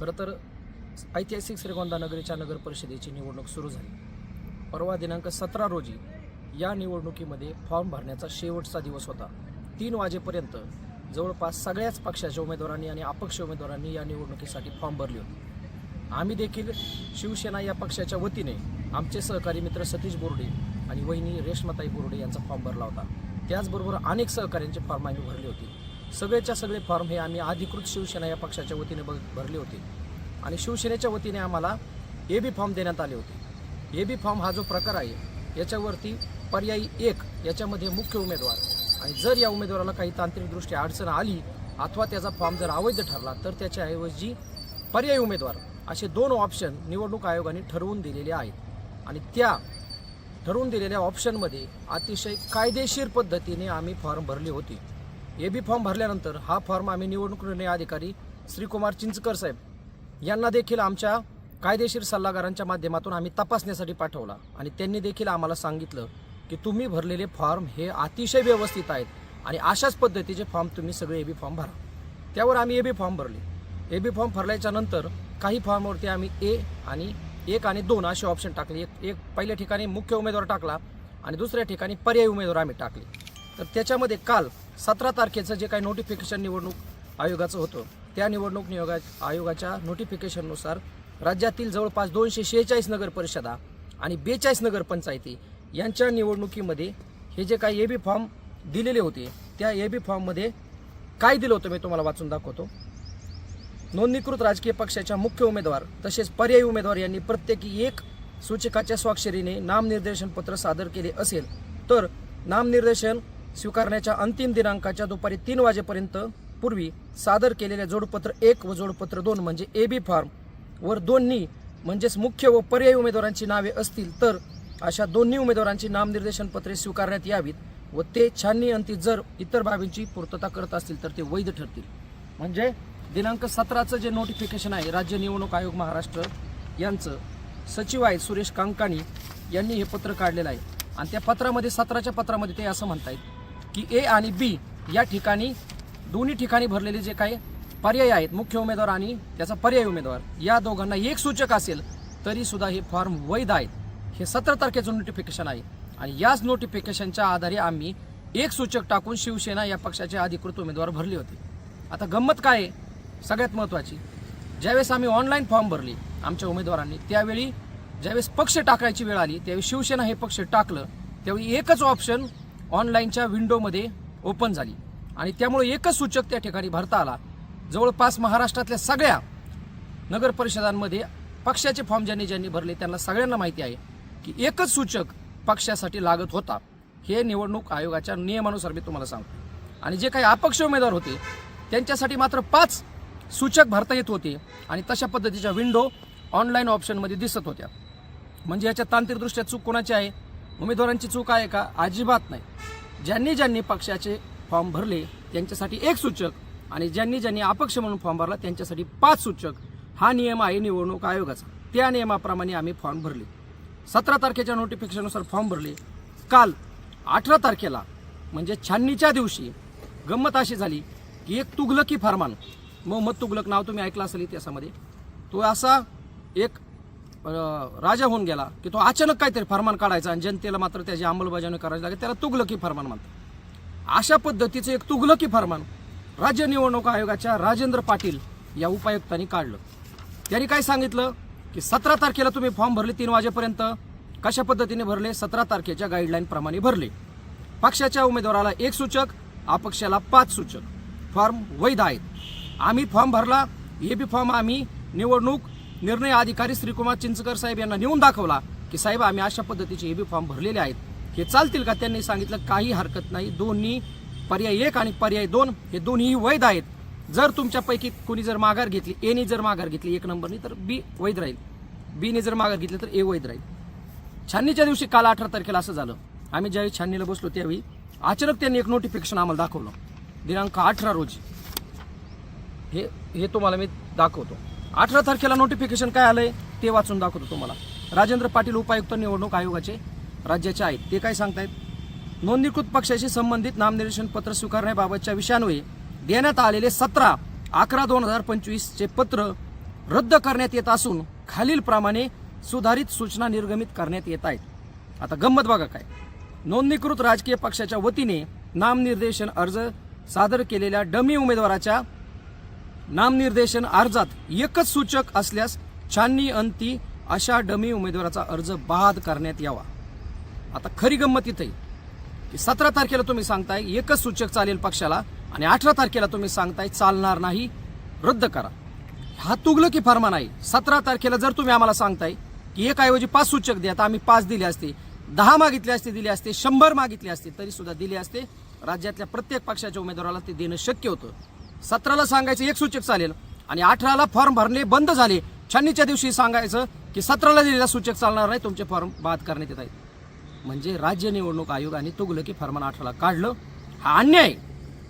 खरं तर ऐतिहासिक श्रीगोंदा नगरीच्या नगर परिषदेची निवडणूक सुरू झाली. परवा दिनांक सतरा रोजी या निवडणुकीमध्ये फॉर्म भरण्याचा शेवटचा दिवस होता. तीन वाजेपर्यंत जवळपास सगळ्याच पक्षाच्या उमेदवारांनी आणि अपक्ष उमेदवारांनी या निवडणुकीसाठी फॉर्म भरले होते. आम्ही देखील शिवसेना या पक्षाच्या वतीने आमचे सहकारी मित्र सतीश बोर्डे आणि वहिनी रेश्माताई बोर्डे यांचा फॉर्म भरला होता. त्याचबरोबर अनेक सहकाऱ्यांचे फॉर्म आम्ही भरले होते. सगळेच्या सगळे फॉर्म हे आम्ही अधिकृत शिवसेना या पक्षाच्या वतीने ब- भरले होते. आणि शिवसेनेच्या वतीने आम्हाला ए बी फॉर्म देण्यात आले होते. ए बी फॉर्म हा जो प्रकार आहे याच्यावरती पर्यायी एक याच्यामध्ये मुख्य उमेदवार. आणि जर या उमेदवाराला काही तांत्रिकदृष्ट्या अडचण आली अथवा त्याचा फॉर्म जर अवैध ठरला तर त्याच्याऐवजी पर्यायी उमेदवार असे दोन ऑप्शन निवडणूक आयोगाने ठरवून दिलेले आहेत. आणि त्या ठरवून दिलेल्या ऑप्शनमध्ये अतिशय कायदेशीर पद्धतीने आम्ही फॉर्म भरले होते. ए बी फॉर्म भरल्यानंतर हा फॉर्म आम्ही निवडणूक निर्णय अधिकारी श्रीकुमार चिंचकर साहेब यांना देखील आमच्या कायदेशीर सल्लागारांच्या माध्यमातून आम्ही तपासण्यासाठी पाठवला. आणि त्यांनी देखील आम्हाला सांगितलं की तुम्ही भरलेले फॉर्म हे अतिशय व्यवस्थित आहेत आणि अशाच पद्धतीचे फॉर्म तुम्ही सगळे ए बी फॉर्म भरा. त्यावर आम्ही ए बी फॉर्म भरले. ए बी फॉर्म भरल्याच्या नंतर काही फॉर्मवरती आम्ही ए आणि एक आणि दोन असे ऑप्शन टाकले. एक एक पहिल्या ठिकाणी मुख्य उमेदवार टाकला आणि दुसऱ्या ठिकाणी पर्यायी उमेदवार आम्ही टाकले. तर त्याच्यामध्ये काल सतरा तारखेचं जे काही नोटिफिकेशन निवडणूक आयोगाचं होतं त्या निवडणूक नियोगा आयोगाच्या नोटिफिकेशननुसार राज्यातील जवळपास दोनशे शेहेचाळीस नगर परिषदा आणि बेचाळीस नगर पंचायती यांच्या निवडणुकीमध्ये हे जे काही ए बी फॉर्म दिलेले होते त्या ए बी फॉर्ममध्ये काय दिलं होतं मी तुम्हाला वाचून दाखवतो. नोंदणीकृत राजकीय पक्षाच्या मुख्य उमेदवार तसेच पर्यायी उमेदवार यांनी प्रत्येकी एक सूचकाच्या स्वाक्षरीने नामनिर्देशन पत्र सादर केले असेल तर नामनिर्देशन स्वीकारण्याच्या अंतिम दिनांकाच्या दुपारी तीन वाजेपर्यंत पूर्वी सादर केलेले जोडपत्र एक व जोडपत्र दोन म्हणजे ए बी फॉर्म वर दोन्ही म्हणजेच मुख्य व पर्यायी उमेदवारांची नावे असतील तर अशा दोन्ही उमेदवारांची नामनिर्देशन पत्रे स्वीकारण्यात यावीत व ते छाननी अंती जर इतर बाबींची पूर्तता करत असतील तर ते वैध ठरतील. म्हणजे दिनांक सतराचं जे नोटिफिकेशन आहे राज्य निवडणूक आयोग महाराष्ट्र यांचं सचिव आहे सुरेश कांकाणी यांनी हे पत्र काढलेलं आहे. आणि त्या पत्रामध्ये सतराच्या पत्रामध्ये ते असं म्हणतायत की ए आणि बी या ठिकाणी दोन्ही ठिकाणी भरलेले जे काही पर्याय आहेत मुख्य उमेदवार आणि त्याचा पर्याय उमेदवार या दोघांना एक सूचक असेल तरी सुद्धा हे फॉर्म वैध आहेत. हे सतरा तारखेचं नोटिफिकेशन आहे. आणि याच नोटिफिकेशनच्या आधारे आम्ही एक सूचक टाकून शिवसेना या पक्षाचे अधिकृत उमेदवार भरले होते. आता गंमत काय आहे? सगळ्यात महत्त्वाची ज्यावेळेस आम्ही ऑनलाईन फॉर्म भरले आमच्या उमेदवारांनी त्यावेळी ज्यावेळेस पक्ष टाकायची वेळ आली त्यावेळी शिवसेना हे पक्ष टाकलं त्यावेळी एकच ऑप्शन ऑनलाईनच्या विंडोमध्ये ओपन झाली. आणि त्यामुळे एकच सूचक त्या ठिकाणी भरता आला. जवळपास महाराष्ट्रातल्या सगळ्या नगर परिषदांमध्ये पक्षाचे फॉर्म ज्यांनी ज्यांनी भरले त्यांना सगळ्यांना माहिती आहे की एकच सूचक पक्षासाठी लागत होता. हे निवडणूक आयोगाच्या नियमानुसार मी तुम्हाला सांगतो. आणि जे काही अपक्ष उमेदवार होते त्यांच्यासाठी मात्र पाच सूचक भरता येत होते आणि तशा पद्धतीच्या विंडो ऑनलाईन ऑप्शनमध्ये दिसत होत्या. म्हणजे याच्या तांत्रिकदृष्ट्या चूक कोणाची आहे? उमेदवारांची चूक आहे का? अजिबात नाही. ज्यांनी ज्यांनी पक्षाचे फॉर्म भरले त्यांच्यासाठी एक सूचक आणि ज्यांनी ज्यांनी अपक्ष म्हणून फॉर्म भरला त्यांच्यासाठी पाच सूचक. हा नियम आहे निवडणूक आयोगाचा. त्या नियमाप्रमाणे आम्ही फॉर्म भरले. सतरा तारखेच्या नोटिफिकेशननुसार फॉर्म भरले. काल अठरा तारखेला म्हणजे छाननीच्या दिवशी गंमत अशी झाली की एक तुगलकी फरमान मोहम्मद तुगलक नाव तुम्ही ऐकलं असेल इतिहासामध्ये. तो असा एक राजा होऊन गेला की तो अचानक काहीतरी फरमान काढायचा आणि जनतेला मात्र त्याची अंमलबजावणी करायची लागेल. त्याला तुगलकी फरमान म्हणतात. अशा पद्धतीचं एक तुगलकी फरमान राज्य निवडणूक आयोगाच्या राजेंद्र पाटील या उपायुक्तांनी काढलं. त्यांनी काय सांगितलं? की सतरा तारखेला तुम्ही फॉर्म भरले तीन वाजेपर्यंत. कशा पद्धतीने भरले? सतरा तारखेच्या गाईडलाईनप्रमाणे भरले. पक्षाच्या उमेदवाराला एक सूचक अपक्षाला पाच सूचक. फॉर्म वैध आहेत. आम्ही फॉर्म भरला हे बी फॉर्म आम्ही निवडणूक निर्णय अधिकारी श्रीकुमार चिंचकर साहेब यांना नेऊन दाखवला की साहेब आम्ही अशा पद्धतीचे हे बी फॉर्म भरलेले आहेत. हे चालतील का? त्यांनी सांगितलं काही हरकत नाही. दोन्ही पर्याय एक आणि पर्याय दोन हे दोन्ही वैध आहेत. जर तुमच्यापैकी कोणी जर माघार घेतली एनी जर माघार घेतली एक नंबरनी तर बी वैध राहील. बीने जर माघार घेतली तर ए वैध राहील. छाननीच्या दिवशी काल अठरा तारखेला असं झालं. आम्ही ज्यावेळी छाननीला बसलो त्यावेळी अचानक त्यांनी एक नोटिफिकेशन आम्हाला दाखवलं. दिनांक अठरा रोजी. हे हे तुम्हाला मी दाखवतो. अठरा तारखेला नोटिफिकेशन काय आलंय ते वाचून दाखवतो तुम्हाला. राजेंद्र पाटील उपायुक्त निवडणूक आयोगाचे राज्याचे आहेत ते काय सांगतायत? नोंदणीकृत पक्षाशी संबंधित नामनिर्देशन पत्र स्वीकारण्याबाबतच्या विषयान्वये देण्यात आलेले सतरा अकरा दोन हजार पंचवीसचे पत्र रद्द करण्यात येत असून खालीलप्रमाणे सुधारित सूचना निर्गमित करण्यात येत आहेत. आता गंमत बघा काय. नोंदणीकृत राजकीय पक्षाच्या वतीने नामनिर्देशन अर्ज सादर केलेल्या डमी उमेदवाराच्या नामनिर्देशन अर्जात एकच सूचक असल्यास छाननी अंती अशा डमी उमेदवाराचा अर्ज बाद करण्यात यावा. आता खरी गंमत इथे की सतरा तारखेला तुम्ही सांगताय एकच सूचक चालेल पक्षाला आणि अठरा तारखेला तुम्ही सांगताय चालणार नाही रद्द करा. हा तुगलकी फर्मान आहे सतरा तारखेला जर तुम्ही आम्हाला सांगताय की एकाऐवजी पाच सूचक द्या तर आम्ही पाच दिले असते दहा मागितले असते दिले असते शंभर मागितले असते तरी सुद्धा दिले असते. राज्यातल्या प्रत्येक पक्षाच्या उमेदवाराला ते देणं शक्य होतं. सतराला सांगायचं एक सूचक चालेल. आणि अठराला फॉर्म भरणे बंद झाले. छाननीच्या दिवशी सांगायचं की सतराला दिलेला सूचक चालणार नाही तुमचे फॉर्म बाद करण्यात येत आहेत. म्हणजे राज्य निवडणूक आयोगाने तुगलकी फॉर्मान अठराला काढलं. हा अन्याय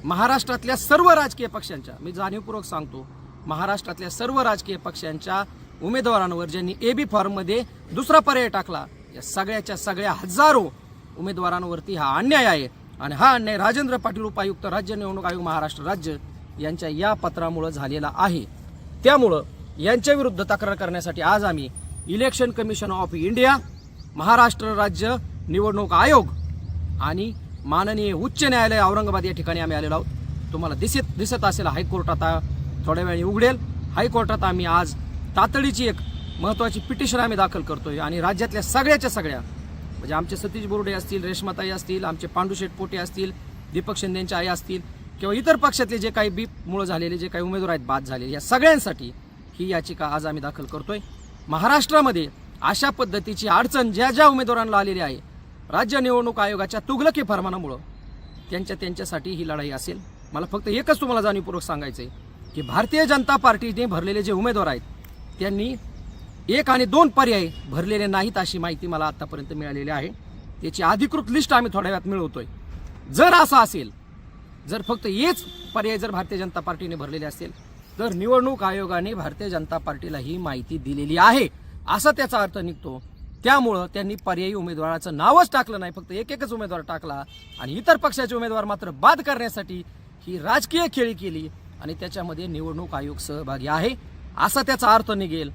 महाराष्ट्रातल्या सर्व राजकीय पक्षांच्या मी जाणीवपूर्वक सांगतो महाराष्ट्रातल्या सर्व राजकीय पक्षांच्या उमेदवारांवर ज्यांनी ए बी फॉर्ममध्ये दुसरा पर्याय टाकला या सगळ्याच्या सगळ्या हजारो उमेदवारांवरती हा अन्याय आहे. आणि हा अन्याय राजेंद्र पाटील उपायुक्त राज्य निवडणूक आयोग महाराष्ट्र राज्य यांच्या या पत्रामुळं झालेला आहे. त्यामुळं यांच्या विरुद्ध तक्रार करण्यासाठी आज आम्ही election commission of India Maharashtra राज्य निवडणूक आयोग आणि माननीय उच्च न्यायालय औरंगाबाद या ठिकाणी आम्ही आलेलो आहोत. तुम्हाला दिसत दिसत असेल हायकोर्ट आता थोड्या वेळाने उघडेल. हायकोर्टात आम्ही आज तातडीची एक महत्त्वाची पिटिशन आम्ही दाखल करतोय आणि राज्यातल्या सगळ्याच्या सगळ्या म्हणजे आमचे सतीश बोर्डे असतील रेश्माताई असतील आमचे पांडुशेठ पोटे असतील दीपक शिंदेंच्या आई असतील किंवा इतर पक्षातले जे काही बीपमुळं झालेले जे काही उमेदवार आहेत बाद झालेले या सगळ्यांसाठी ही याचिका आज आम्ही दाखल करतोय. महाराष्ट्रामध्ये अशा पद्धतीची अडचण ज्या ज्या उमेदवारांना आलेली आहे राज्य निवडणूक आयोगाच्या तुगलकी फरमानामुळं त्यांच्या त्यांच्यासाठी ही लढाई असेल. मला फक्त एकच तुम्हाला जाणीवपूर्वक सांगायचं आहे की भारतीय जनता पार्टीने भरलेले जे उमेदवार आहेत त्यांनी एक आणि दोन पर्याय भरलेले नाहीत अशी माहिती मला आतापर्यंत मिळालेली आहे. त्याची अधिकृत लिस्ट आम्ही थोड्या वेळात मिळवतोय. जर असं असेल जर फक्त हेच पर्याय जर भारतीय जनता पार्टीने भरलेले असेल तर निवडणूक आयोगाने भारतीय जनता पार्टीला ही माहिती दिलेली आहे. असा त्याचा अर्थ निघतो. त्यामुळं त्यांनी पर्यायी उमेदवाराचं नावच टाकलं नाही. फक्त एक एकच उमेदवार टाकला आणि इतर पक्षाचे उमेदवार मात्र बाद करण्यासाठी ही राजकीय खेळी केली आणि त्याच्यामध्ये निवडणूक आयोग सहभागी आहे. असा त्याचा अर्थ निघेल.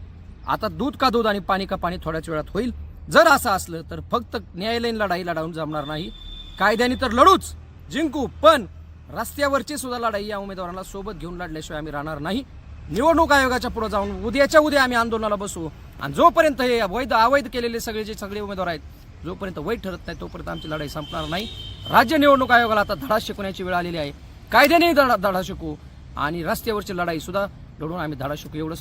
आता दूध का दूध आणि पाणी का पाणी थोड्याच वेळात होईल. जर असं असलं तर फक्त न्यायालयीन लढाई लढावून जमणार नाही. कायद्याने तर लढूच. जिंकू पण रस्त्यावरची सुद्धा लढाई या उमेदवारांना सोबत घेऊन लढल्याशिवाय आम्ही राहणार नाही. निवडणूक आयोगाच्या पुढे जाऊन उद्याच्या उद्या आम्ही आंदोलनाला बसू. आणि जोपर्यंत हे वैध अवैध केलेले सगळे जे सगळे उमेदवार आहेत जोपर्यंत वैध ठरत नाही तोपर्यंत आमची लढाई संपणार नाही. राज्य निवडणूक आयोगाला आता धडा शिकवण्याची वेळ आलेली आहे. कायद्याने धडा धडा शिकू आणि रस्त्यावरची लढाई सुद्धा लढून आम्ही धडा शिकू एवढंच